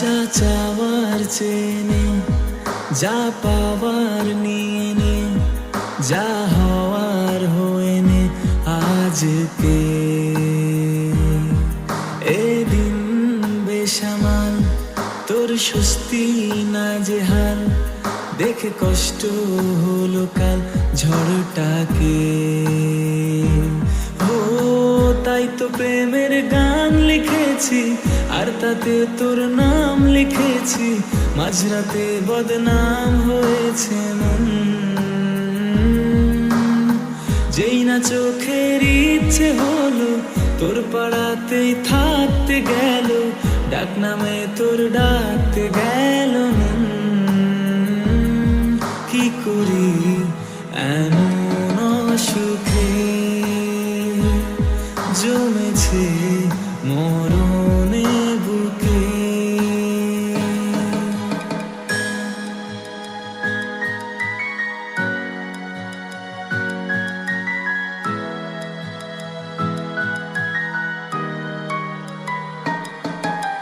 যা চাওয়ার চেনে, যা পাওয়ার নিয়ে নে যা হওয়ার হয়ে নে আজকে। এদিন বেসামাল, তোর স্বস্তি না হাল, দেখে কষ্ট হলো কাল ঝড়টাকে। ও, তাই তো প্রেমের গান লিখেছি আর তাতে তোর নাম লিখেছি, মাঝরাতে বদনাম হয়েছে মন। যেই না চোখের ইচ্ছে হলো, তোর পাড়াতেই থাকতে গেল, ডাক নামে তোর ডাকতে গেল কি করি?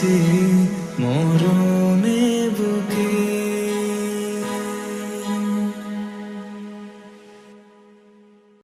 জমেছে মরণে